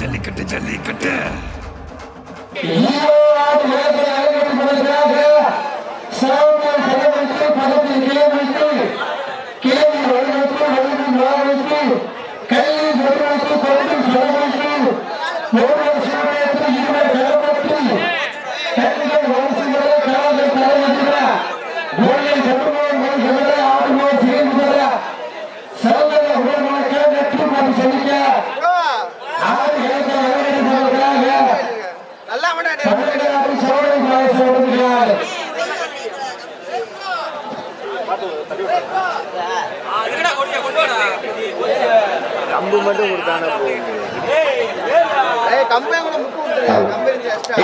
ஜல்லிக்கட்டு ஜல்லிக்கட்டு. பதினஞ்சு கிலோமீட்டர் கம்பு மட்டும் கொடுத்தானே போகுது. கம்பே கூட முக்கு கம்பு எரிஞ்சு எக்ஸ்ட்ரா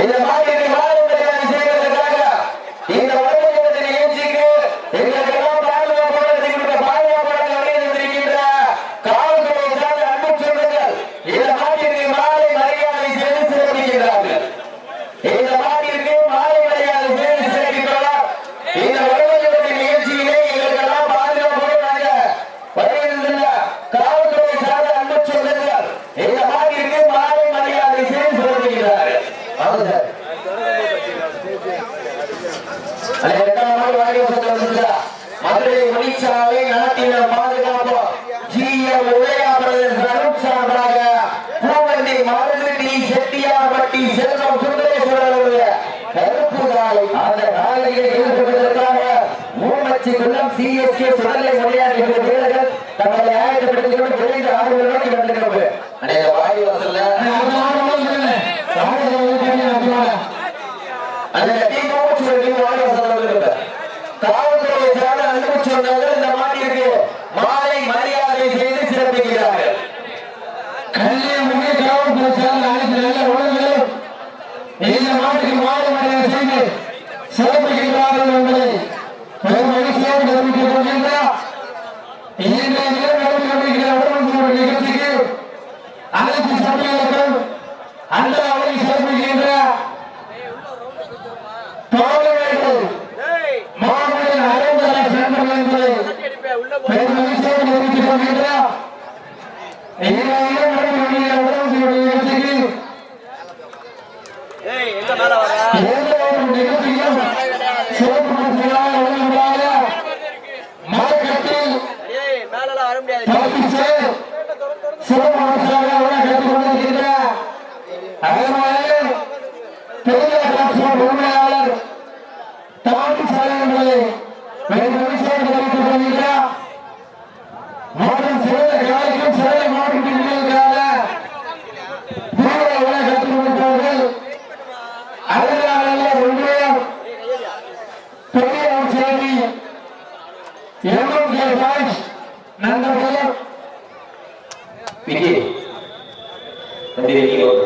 ஆராய்ச்சி குள்ளம் சிஎஸ்கே சுடலை மொழியார் என்ற வீரர்கள் தங்களை ஆயத்தப்படுத்திக்கொண்டு விரைந்து ஆடுகளோடு நடந்துகிறது அடைய வாய் வரல அந்த டீமோடு சொல்லி வாய் வசதிருக்க இந்த மாட்டிற்கு மாலை மரியாதை செய்து சிறப்பிக்கிறார்கள். காவல்துறை சார்ந்த அனைத்து நல்ல உணர்வுகளை இந்த மாட்டுக்கு மாலை மரியாதை செய்து சிறப்பிக்கிறார்கள் என்பதை ముగిందా ఏంటంటే கட்சியின் உரிமையாளர் தபால் சாலைகளை மாவட்டம் சிறந்த காலைக்கும் சிறந்த மாவட்டத்திற்காக தீவிர உரை கற்றுக் கொடுத்தார்கள். அதனால ஒன்றியம் பெரியார் சேவை எம்எல்ஏ ராஜ் நண்பர்களும் விஜய் தம்பி வெளியோடு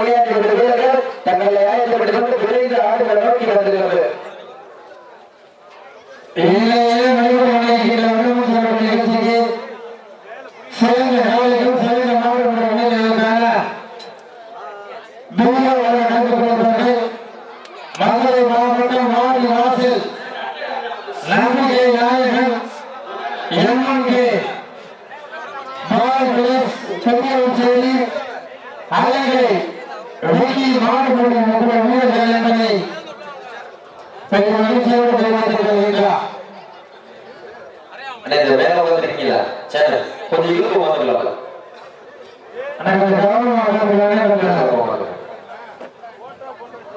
முனையாற்றி விட்ட வீரர்கள் தங்களை ஆயத்தப்படுத்திக் கொண்டு விரைந்து ஆடுகளை நோக்கி வந்திருக்கிறது.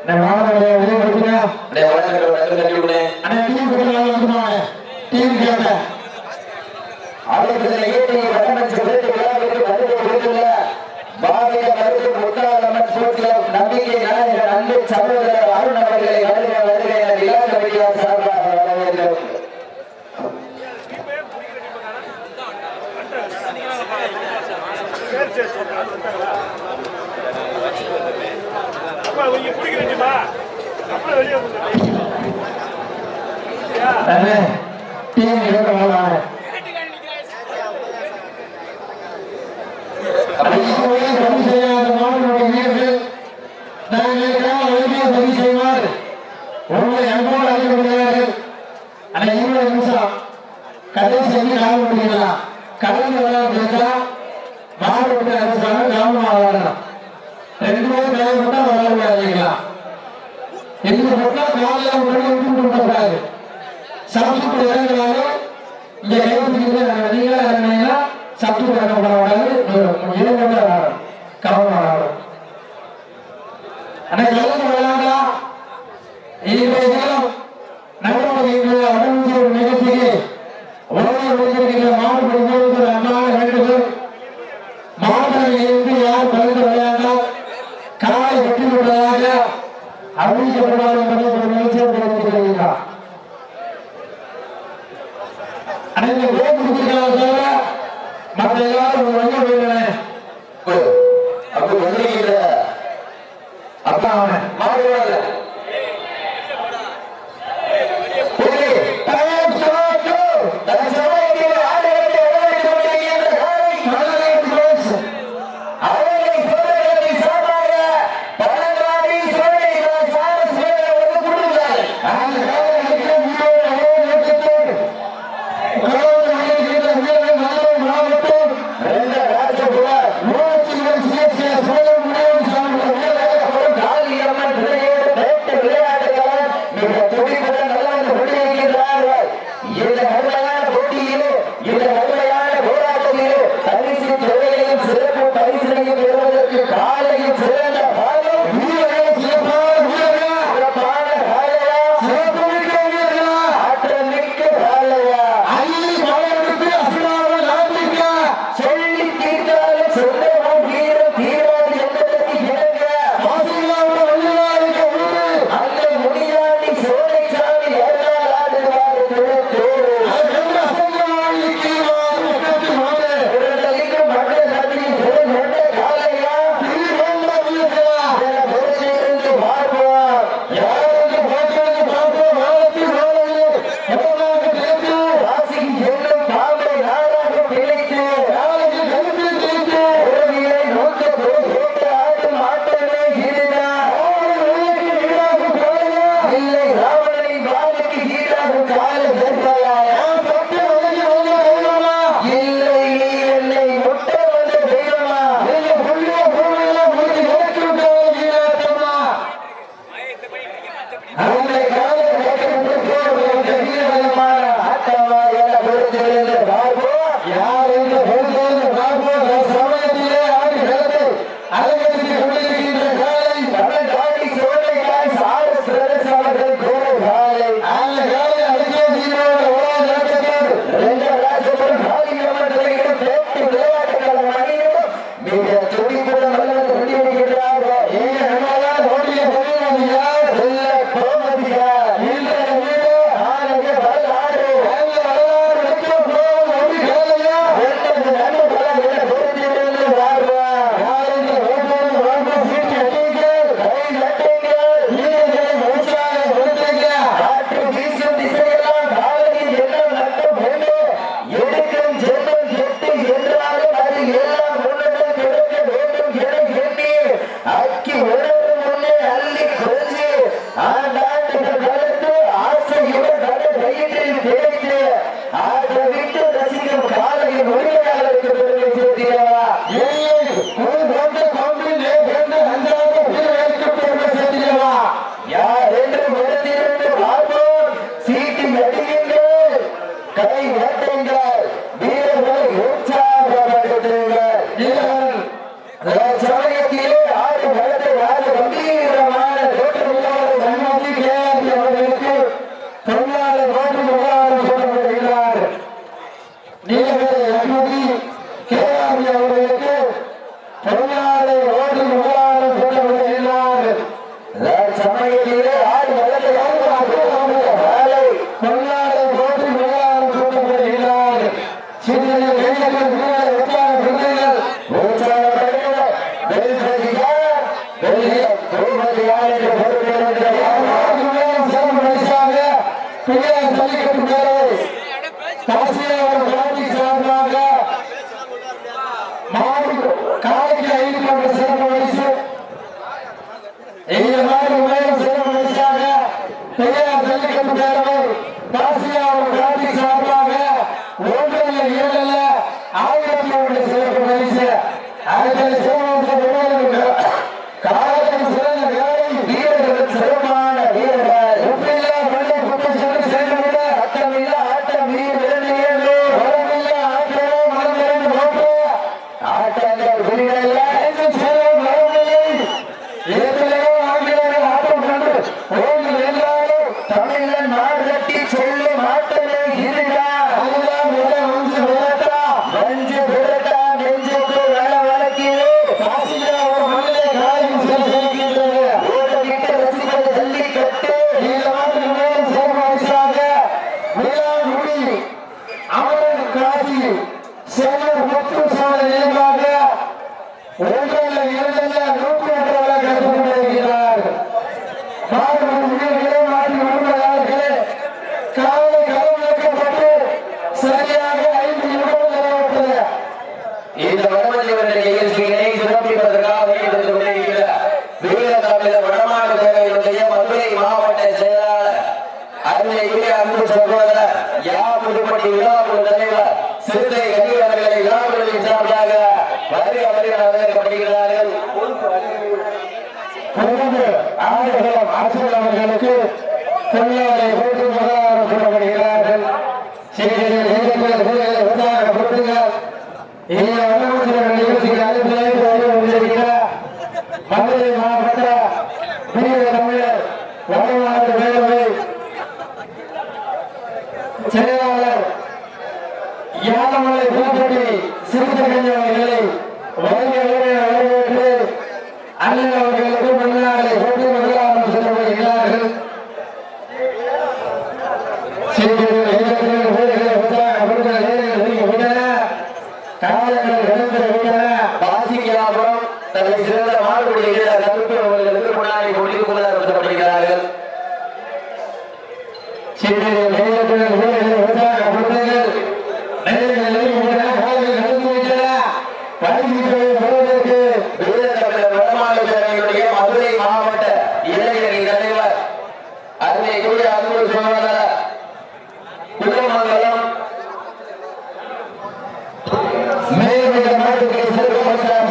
இந்த காலமுடைய டீம் இருக்க வேணாம் இடங்களாலும் இங்கே கைவிடுகிற அதிகார அரண்மனைனா சத்து பழக்கப்படலாம் மற்ற எல்லாரும் ஒரு வண்டி போயிடுவேன் அப்படி வண்டி அப்பா அவன். மாடுவாங்க பிள்ளையார் ஜல்லிக்கட்டு மேலே காசியா அவர்கள் Otra இரண்டு ஆண்டுகளும் அரசியல் அவர்களுக்கு தொழிலாளரை போட்டு முதலாளர் சொல்லப்படுகிறார்கள் மதுரை மாவட்ட தமிழர் வடநாடு பேரவை செயலாளர் யானமலை புதுப்பட்டி சிறுத்தை அவர்களை வருகை வரவேற்று அண்ணன் காலங்கள் கடந்த வாசிக்கிறாபுரம் தன்னை சிறந்த நாயகத்துக்கு சிறப்பு மனுஷன்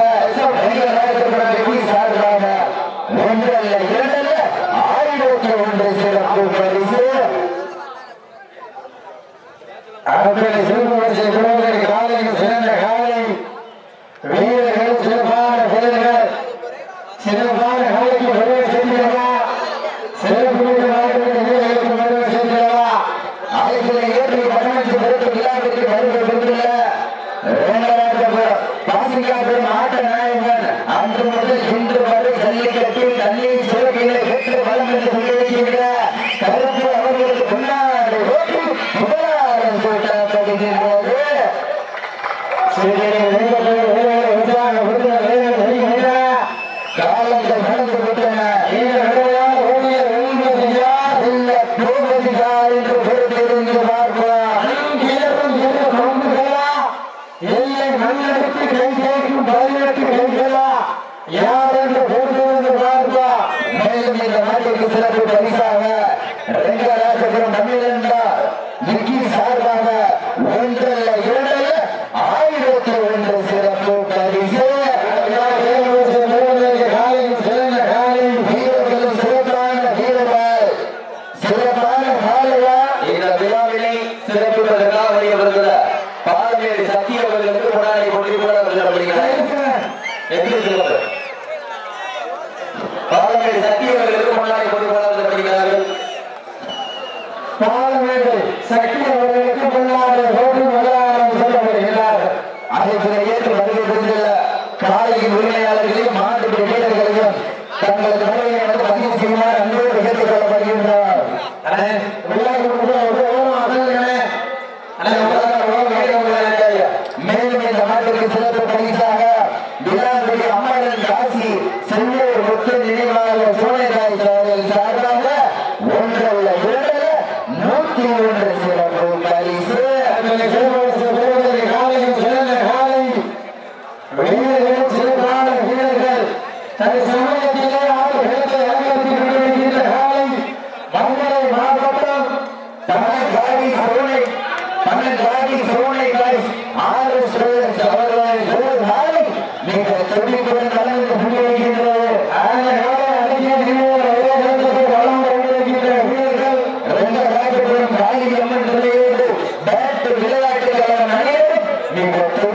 வழங்கப்படும் இந்த நாட்டிற்கு சிறப்பு பரிசாக ரெங்கராஜபுரம் தமிழண்டா இக்கி சா பாலமேடு சக்தி அவர்களுக்கு பொன்னாடு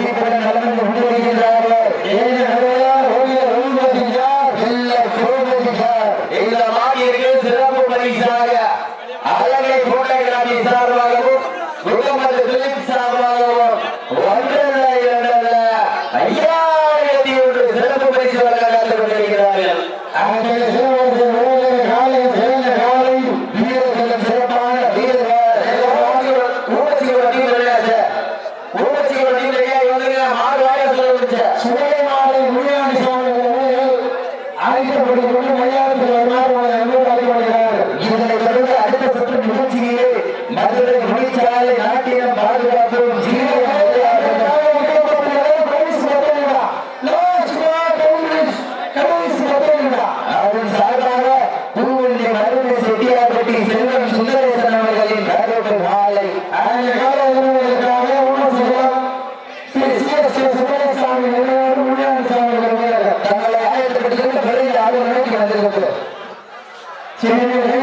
போட்டிப்பட நலம் என்று முன்வருகின்றார்கள் ஏழு ছেলেমেয়ে